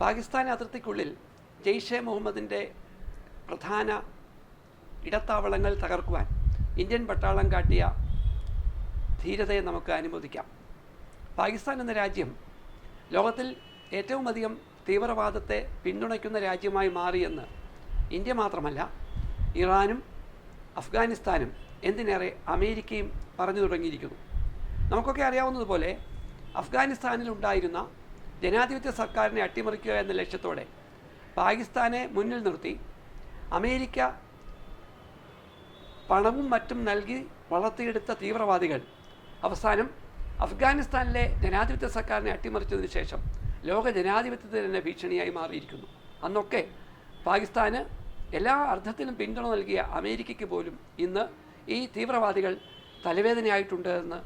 പാകിസ്ഥാൻ അതിർത്തിക്കുള്ളിൽ ജെയ്ഷെ മുഹമ്മദിന്റെ പ്രധാന ഇടത്താവളങ്ങൾ തകർക്കുവാൻ ഇന്ത്യൻ പട്ടാളം കാട്ടിയ ധീരതയെ നമുക്ക് അനുമോദിക്കാം. പാകിസ്ഥാൻ എന്ന രാജ്യം ലോകത്തിൽ ഏറ്റവും അധികം തീവ്രവാദത്തെ പിന്തുണയ്ക്കുന്ന രാജ്യമായി മാറിയെന്ന് ഇന്ത്യ മാത്രമല്ല ഇറാനും അഫ്ഗാനിസ്ഥാനും എന്തിനേറെ അമേരിക്കയും പറഞ്ഞു തുടങ്ങിയിരിക്കുന്നു. നമുക്കൊക്കെ അറിയാവുന്നതുപോലെ അഫ്ഗാനിസ്ഥാനിൽ ഉണ്ടായിരുന്ന ജനാധിപത്യ സർക്കാരിനെ അട്ടിമറിക്കുക എന്ന ലക്ഷ്യത്തോടെ പാകിസ്ഥാനെ മുന്നിൽ നിർത്തി അമേരിക്ക പണവും മറ്റും നൽകി വളർത്തിയെടുത്ത തീവ്രവാദികൾ. അവസാനം അഫ്ഗാനിസ്ഥാനിലെ ജനാധിപത്യ സർക്കാരിനെ അട്ടിമറിച്ചതിന് ശേഷം ലോക ജനാധിപത്യത്തിന് തന്നെ ഭീഷണിയായി മാറിയിരിക്കുന്നു. അന്നൊക്കെ പാകിസ്ഥാന് എല്ലാ അർത്ഥത്തിലും പിന്തുണ നൽകിയ അമേരിക്കയ്ക്ക് പോലും ഇന്ന് ഈ തീവ്രവാദികൾ തലവേദനയായിട്ടുണ്ട് എന്ന്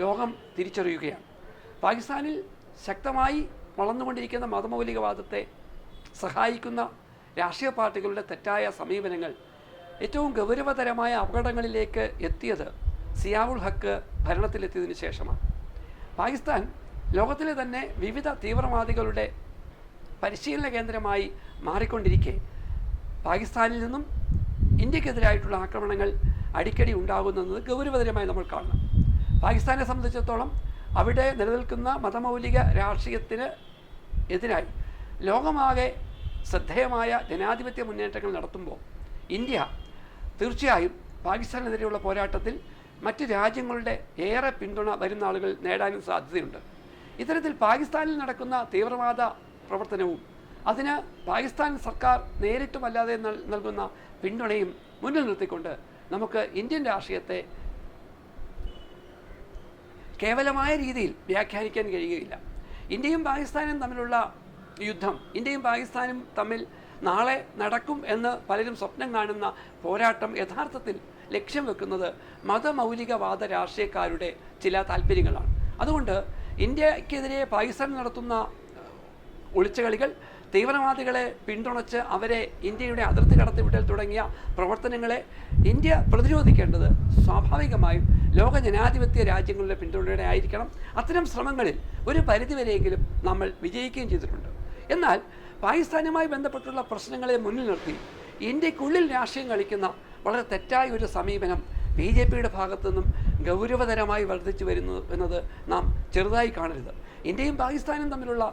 ലോകം തിരിച്ചറിയുകയാണ്. പാകിസ്ഥാനിൽ ശക്തമായി വളർന്നുകൊണ്ടിരിക്കുന്ന മതമൗലികവാദത്തെ സഹായിക്കുന്ന രാഷ്ട്രീയ പാർട്ടികളുടെ തെറ്റായ സമീപനങ്ങൾ ഏറ്റവും ഗൗരവതരമായ അപകടങ്ങളിലേക്ക് എത്തിയത് സിയാവുൾ ഹക്ക് ഭരണത്തിലെത്തിയതിനു ശേഷമാണ്. പാകിസ്ഥാൻ ലോകത്തിലെ തന്നെ വിവിധ തീവ്രവാദികളുടെ പരിശീലന കേന്ദ്രമായി മാറിക്കൊണ്ടിരിക്കെ. പാകിസ്ഥാനിൽ നിന്നും ഇന്ത്യക്കെതിരായിട്ടുള്ള ആക്രമണങ്ങൾ അടിക്കടി ഉണ്ടാകുന്നത് ഗൗരവതരമായി നമ്മൾ കാണണം. പാകിസ്ഥാനെ സംബന്ധിച്ചിടത്തോളം അവിടെ നിലനിൽക്കുന്ന മതമൗലിക രാഷ്ട്രീയത്തിന് എതിരായി ലോകമാകെ ശ്രദ്ധേയമായ ജനാധിപത്യ മുന്നേറ്റങ്ങൾ നടത്തുമ്പോൾ ഇന്ത്യ തീർച്ചയായും പാകിസ്ഥാനെതിരെയുള്ള പോരാട്ടത്തിൽ മറ്റ് രാജ്യങ്ങളുടെ ഏറെ പിന്തുണ വരുന്ന ആളുകൾ നേടാനും സാധ്യതയുണ്ട്. ഇത്തരത്തിൽ പാകിസ്ഥാനിൽ നടക്കുന്ന തീവ്രവാദ പ്രവർത്തനവും അതിന് പാകിസ്ഥാൻ സർക്കാർ നേരിട്ടുമല്ലാതെ നൽ- നൽകുന്ന പിന്തുണയും മുന്നിൽ നിർത്തിക്കൊണ്ട് നമുക്ക് ഇന്ത്യൻ രാഷ്ട്രീയത്തെ കേവലമായ രീതിയിൽ വ്യാഖ്യാനിക്കാൻ കഴിയുകയില്ല. ഇന്ത്യയും പാകിസ്ഥാനും തമ്മിലുള്ള യുദ്ധം ഇന്ത്യയും പാകിസ്ഥാനും തമ്മിൽ നാളെ നടക്കും എന്ന് പലരും സ്വപ്നം കാണുന്ന പോരാട്ടം യഥാർത്ഥത്തിൽ ലക്ഷ്യം വെക്കുന്നത് മതമൗലികവാദ രാഷ്ട്രീയക്കാരുടെ ചില താല്പര്യങ്ങളാണ്. അതുകൊണ്ട് ഇന്ത്യക്കെതിരെ പാകിസ്ഥാൻ നടത്തുന്ന ഒളിച്ചുകളികൾ തീവ്രവാദികളെ പിന്തുണച്ച് അവരെ ഇന്ത്യയുടെ അതിർത്തി കടത്തിവിടൽ തുടങ്ങിയ പ്രവർത്തനങ്ങളെ ഇന്ത്യ പ്രതിരോധിക്കേണ്ടത് സ്വാഭാവികമായും ലോക ജനാധിപത്യ രാജ്യങ്ങളുടെ പിന്തുണയുടെ ആയിരിക്കണം. അത്തരം ശ്രമങ്ങളിൽ ഒരു പരിധിവരെയെങ്കിലും നമ്മൾ വിജയിക്കുകയും ചെയ്തിട്ടുണ്ട്. എന്നാൽ പാകിസ്ഥാനുമായി ബന്ധപ്പെട്ടുള്ള പ്രശ്നങ്ങളെ മുന്നിൽ നിർത്തി ഇന്ത്യക്കുള്ളിൽ രാഷ്ട്രീയം കളിക്കുന്ന വളരെ തെറ്റായ ഒരു സമീപനം ബി ജെ പിയുടെ ഭാഗത്തു നിന്നും ഗൗരവതരമായി വർദ്ധിച്ചു വരുന്നു എന്നത് നാം ചെറുതായി കാണരുത്. ഇന്ത്യയും പാകിസ്ഥാനും തമ്മിലുള്ള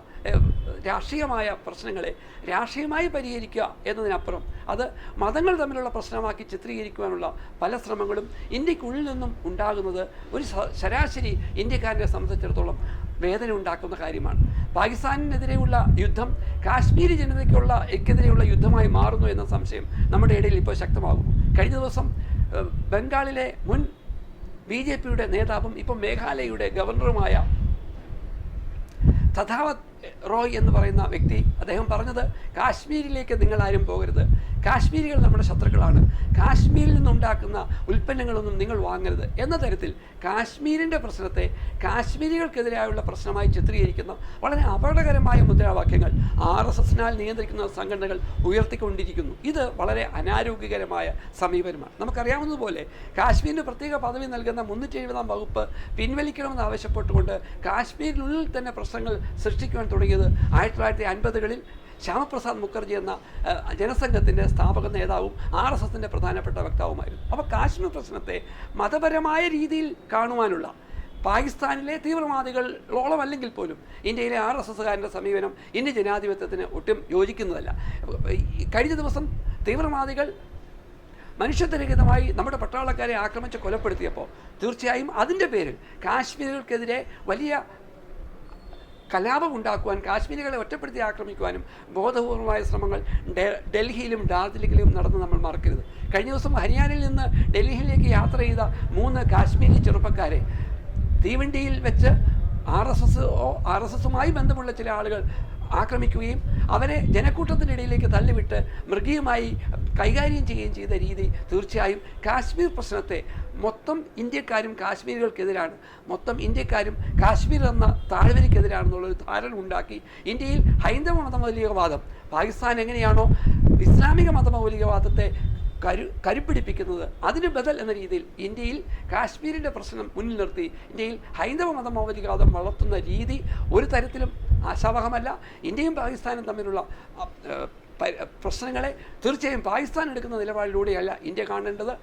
രാഷ്ട്രീയമായ പ്രശ്നങ്ങളെ രാഷ്ട്രീയമായി പരിഹരിക്കുക എന്നതിനപ്പുറം അത് മതങ്ങൾ തമ്മിലുള്ള പ്രശ്നമാക്കി ചിത്രീകരിക്കുവാനുള്ള പല ശ്രമങ്ങളും ഇന്ത്യക്കുള്ളിൽ നിന്നും ഉണ്ടാകുന്നത് ഒരു ശരാശരി ഇന്ത്യക്കാരനെ സംബന്ധിച്ചിടത്തോളം വേദന ഉണ്ടാക്കുന്ന കാര്യമാണ്. പാകിസ്ഥാനിനെതിരെയുള്ള യുദ്ധം കാശ്മീരി ജനതയ്ക്കുള്ള എക്കെതിരെയുള്ള യുദ്ധമായി മാറുന്നു എന്ന സംശയം നമ്മുടെ ഇടയിൽ ഇപ്പോൾ ശക്തമാകുന്നു. കഴിഞ്ഞ ദിവസം ബംഗാളിലെ മുൻ ബി ജെ പിയുടെ നേതാവും ഇപ്പം മേഘാലയയുടെ ഗവർണറുമായ തഥാവത് റോയ് എന്ന് പറയുന്ന വ്യക്തി അദ്ദേഹം പറഞ്ഞത് കാശ്മീരിലേക്ക് നിങ്ങൾ ആരും പോകരുത്. കാശ്മീരികൾ നമ്മുടെ ശത്രുക്കളാണ്. കാശ്മീരിൽ നിന്നുണ്ടാക്കുന്ന ഉൽപ്പന്നങ്ങളൊന്നും നിങ്ങൾ വാങ്ങരുത്. എന്ന തരത്തിൽ കാശ്മീരിന്റെ പ്രശ്നത്തെ കാശ്മീരികൾക്കെതിരായുള്ള പ്രശ്നമായി ചിത്രീകരിക്കുന്ന വളരെ അപകടകരമായ മുദ്രാവാക്യങ്ങൾ ആർ എസ് എസിനാൽ നിയന്ത്രിക്കുന്ന സംഘടനകൾ ഉയർത്തിക്കൊണ്ടിരിക്കുന്നു. ഇത് വളരെ അനാരോഗ്യകരമായ സമീപനമാണ്. നമുക്കറിയാവുന്നതുപോലെ കാശ്മീരിന് പ്രത്യേക പദവി നൽകുന്ന മുന്നൂറ്റി എഴുപതാം വകുപ്പ് പിൻവലിക്കണമെന്ന് ആവശ്യപ്പെട്ടുകൊണ്ട് കാശ്മീരിനുള്ളിൽ തന്നെ പ്രശ്നങ്ങൾ സൃഷ്ടിക്കുവാൻ തുടങ്ങിയത് ആയിരത്തി തൊള്ളായിരത്തി അൻപതുകളിൽ ശ്യാമപ്രസാദ് മുഖർജി എന്ന ജനസംഘത്തിന്റെ സ്ഥാപക നേതാവും ആർ എസ് എസിന്റെ പ്രധാനപ്പെട്ട വക്താവുമായിരുന്നു. അപ്പോൾ കാശ്മീർ പ്രശ്നത്തെ മതപരമായ രീതിയിൽ കാണുവാനുള്ള പാകിസ്ഥാനിലെ തീവ്രവാദികളോളം അല്ലെങ്കിൽ പോലും ഇന്ത്യയിലെ ആർ എസ് എസ്സുകാരന്റെ സമീപനം ഇന്ത്യ ജനാധിപത്യത്തിന് ഒട്ടും യോജിക്കുന്നതല്ല. കഴിഞ്ഞ ദിവസം തീവ്രവാദികൾ മനുഷ്യത്വരഹിതമായി നമ്മുടെ പട്ടാളക്കാരെ ആക്രമിച്ച് കൊലപ്പെടുത്തിയപ്പോൾ തീർച്ചയായും അതിന്റെ പേരിൽ കാശ്മീരികൾക്കെതിരെ വലിയ കലാപം ഉണ്ടാക്കുവാൻ കാശ്മീരികളെ ഒറ്റപ്പെടുത്തി ആക്രമിക്കുവാനും ബോധപൂർവമായ ശ്രമങ്ങൾ ഡൽഹിയിലും ഡാർജിലിംഗിലും നടന്ന് നമ്മൾ മറക്കരുത്. കഴിഞ്ഞ ദിവസം ഹരിയാനയിൽ നിന്ന് ഡൽഹിയിലേക്ക് യാത്ര ചെയ്ത മൂന്ന് കാശ്മീരി ചെറുപ്പക്കാരെ തീവണ്ടിയിൽ വെച്ച് R S S R S എസുമായി ബന്ധമുള്ള ചില ആളുകൾ ആക്രമിക്കുകയും അവരെ ജനക്കൂട്ടത്തിന്റെ ഇടയിലേക്ക് തള്ളിവിട്ട് മൃഗീയമായി കൈകാര്യം ചെയ്യുകയും ചെയ്ത രീതി തീർച്ചയായും കാശ്മീർ പ്രശ്നത്തെ മൊത്തം ഇന്ത്യക്കാരും കാശ്മീരികൾക്കെതിരാണ്. മൊത്തം ഇന്ത്യക്കാരും കാശ്മീർ എന്ന താഴ്വരയ്ക്കെതിരാണെന്നുള്ളൊരു ധാരണ ഉണ്ടാക്കി ഇന്ത്യയിൽ ഹൈന്ദവ മതമൗലികവാദം. പാകിസ്ഥാൻ എങ്ങനെയാണോ ഇസ്ലാമിക മതമൗലികവാദത്തെ കരു കരുപ്പിടിപ്പിക്കുന്നത് അതിന് ബദൽ എന്ന രീതിയിൽ ഇന്ത്യയിൽ കാശ്മീരിന്റെ പ്രശ്നം മുന്നിൽ നിർത്തി. ഇന്ത്യയിൽ ഹൈന്ദവ മതമൗലികവാദം വളർത്തുന്ന രീതി ഒരു തരത്തിലും ആശാവഹമല്ല ഇന്ത്യയും പാകിസ്ഥാനും തമ്മിലുള്ള പ്രശ്നങ്ങളെ തീർച്ചയായും പാകിസ്ഥാൻ എടുക്കുന്ന നിലപാടിലൂടെയല്ല ഇന്ത്യ കാണേണ്ടത്.